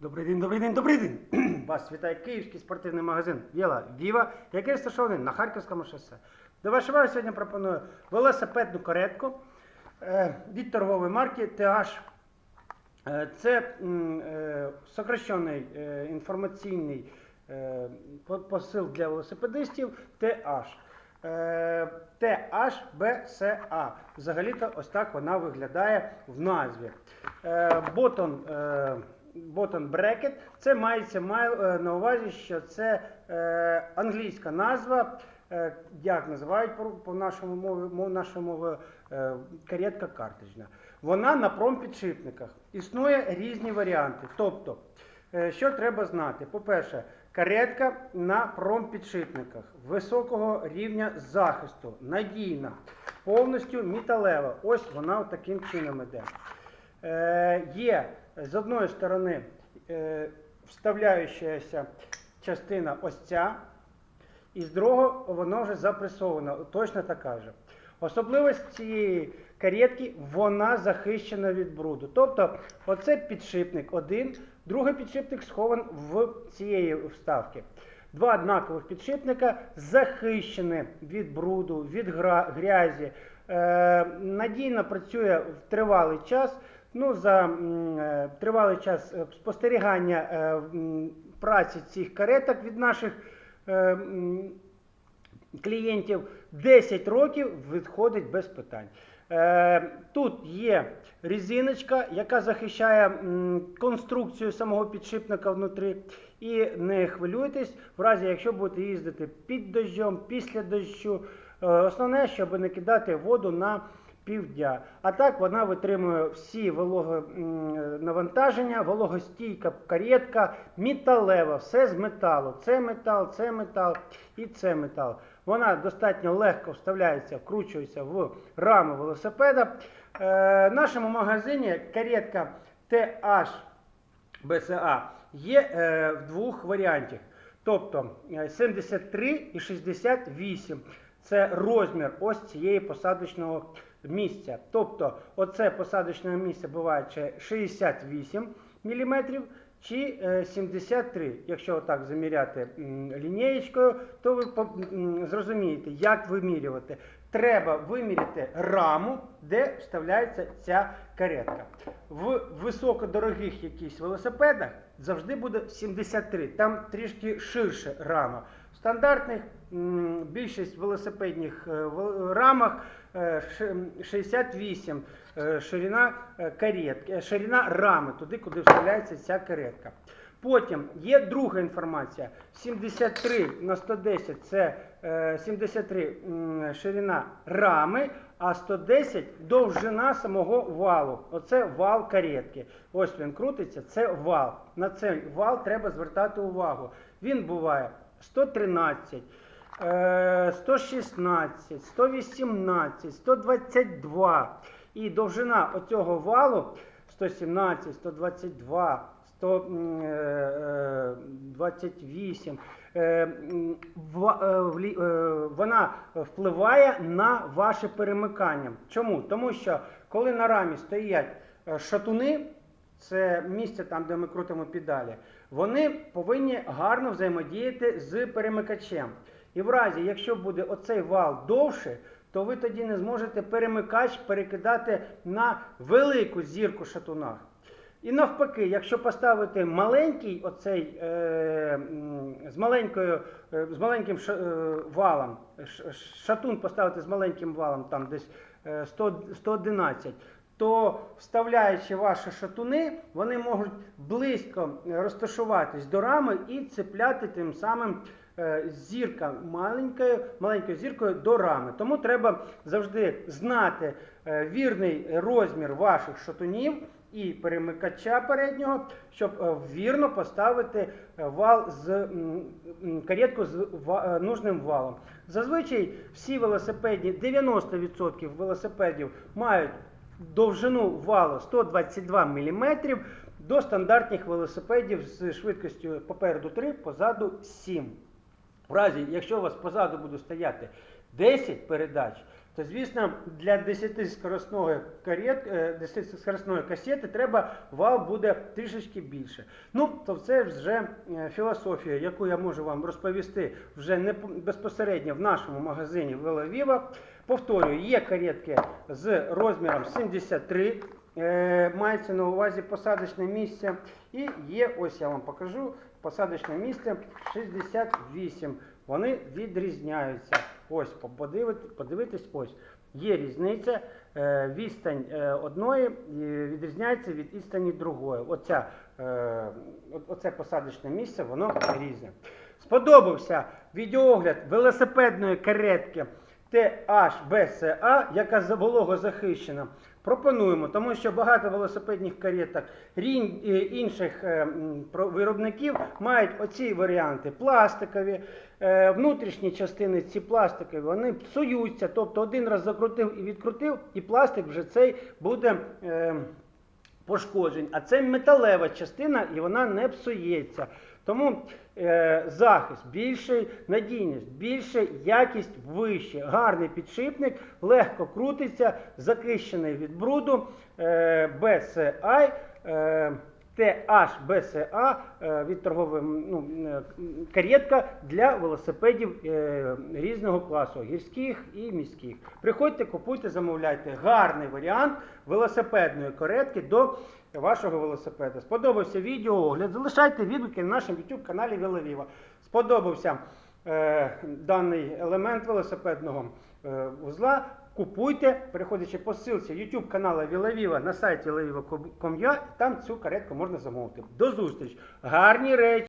Добрий день, добрий день, добрий день. Вас вітає київський спортивний магазин Віла Віва, який розташований на Харківському шосе. До вашої уваги сьогодні пропоную велосипедну каретку е, від торгової марки TH. Е, Це е, сокращений інформаційний посил для велосипедистів TH. THBCA. Взагалі-то ось так вона виглядає в назві. Ботон, Ботон Брекет. Це мається має, е, на увазі, що це е, англійська назва. е, Як називають по, нашому мові, мов, нашою мовою е, каретка картриджна. Вона на промпідшипниках. Існує різні варіанти. Тобто, що треба знати? По-перше, каретка на промпідшипниках високого рівня захисту, надійна, повністю металева. Ось вона таким чином іде. Є з одної сторони е, вставляючася частина ось ця, і з другого воно вже запресовано, точно така же. Особливість цієї каретки, вона захищена від бруду. Тобто, оце підшипник один, другий підшипник схован в цієї вставки. Два однакових підшипника захищені від бруду, від грязі. Е, надійно працює в тривалий час. Ну, за е, тривалий час е, спостерігання е, праці цих кареток від наших клієнтів 10 років відходить без питань. Тут є резиночка, яка захищає конструкцію самого підшипника внутрі. І не хвилюйтесь, в разі, якщо будете їздити під дощом, після дощу, основне, щоб не кидати воду на півдня. А так вона витримує всі вологе м, навантаження, вологостійка каретка, металева, все з металу. Це метал, це метал і це метал. Вона достатньо легко вставляється, вкручується в раму велосипеда. Е, в нашому магазині каретка TH BCA є е, в двох варіантах. Тобто е, 73 і 68. Це розмір ось цієї посадочного місця. Тобто, оце посадочне місце буває чи 68 мм чи е, 73. Якщо отак заміряти лінієчкою, то ви зрозумієте, як вимірювати. Треба виміряти раму, де вставляється ця каретка. В високодорогих якихось велосипедах завжди буде 73, там трішки ширше рама. В стандартних більшість велосипедних е, рамах е, 68 е, ширина е, каретки, е, ширина рами, туди, куди вставляється ця каретка. Потім є друга інформація. 73 на 110 це е, 73 ширина рами, а 110 довжина самого валу. Оце вал каретки. Ось він крутиться, це вал. На цей вал треба звертати увагу. Він буває 113. Е, 116, 118, 122. І довжина оцього валу 117, 122, 128. е, м, ва- е, влі- е, Вона впливає на ваше перемикання. Чому? Тому що коли на рамі стоять е, шатуни, це місце там, де ми крутимо педалі, вони повинні гарно взаємодіяти з перемикачем. І в разі, якщо буде оцей вал довше, то ви тоді не зможете перемикач перекидати на велику зірку шатунах. І навпаки, якщо поставити маленький оцей е, з маленькою, е, з маленьким ша- е, валом, ш- шатун поставити з маленьким валом, там десь е, 100, 111, то вставляючи ваші шатуни, вони можуть близько розташуватись до рами і цепляти тим самим зірка маленькою, маленькою зіркою до рами. Тому треба завжди знати е, вірний розмір ваших шатунів і перемикача переднього, щоб е, вірно поставити е, вал з каретку з е, нужним валом. Зазвичай всі велосипедні, 90% велосипедів мають довжину валу 122 мм до стандартних велосипедів з швидкістю попереду 3, позаду 7. В разі, якщо у вас позаду буде стояти 10 передач, то звісно для 10-скоростної карет, е, 10-скоростної касети треба вал буде трішечки більше. Ну, то це вже е, філософія, яку я можу вам розповісти вже не безпосередньо в нашому магазині Веловіва. Повторюю, є каретки з розміром 73, е, мається на увазі посадочне місце. І є, ось я вам покажу, посадочне місце 68. Вони відрізняються. Ось, подивити- подивитись, ось. Є різниця. е, Відстань е, одної відрізняється від відстані другої. Оця, е, оце посадочне місце, воно різне. Сподобався відеоогляд велосипедної каретки THBCA, яка за- вологозахищена. Пропонуємо, тому що багато велосипедних кареток е, інших е, виробників мають оці варіанти пластикові. Е, Внутрішні частини ці пластикові вони псуються. Тобто один раз закрутив і відкрутив, і пластик вже цей буде. пошкоджень. А це металева частина і вона не псується. Тому е, захист більший, надійність більше, якість вище. Гарний підшипник, легко крутиться, захищений від бруду, е, BCI, е, THBCA е, від торгової ну, е, каретка для велосипедів е, різного класу, гірських і міських. Приходьте, купуйте, замовляйте. Гарний варіант велосипедної каретки до вашого велосипеда. Сподобався відеоогляд. Залишайте відгуки на нашому YouTube каналі Веловіва. Сподобався даний елемент велосипедного е, вузла. Купуйте, переходячи по ссылці YouTube каналу Вілавіва на сайті vilaviva.com.ua, там цю каретку можна замовити. До зустрічі! Гарні речі!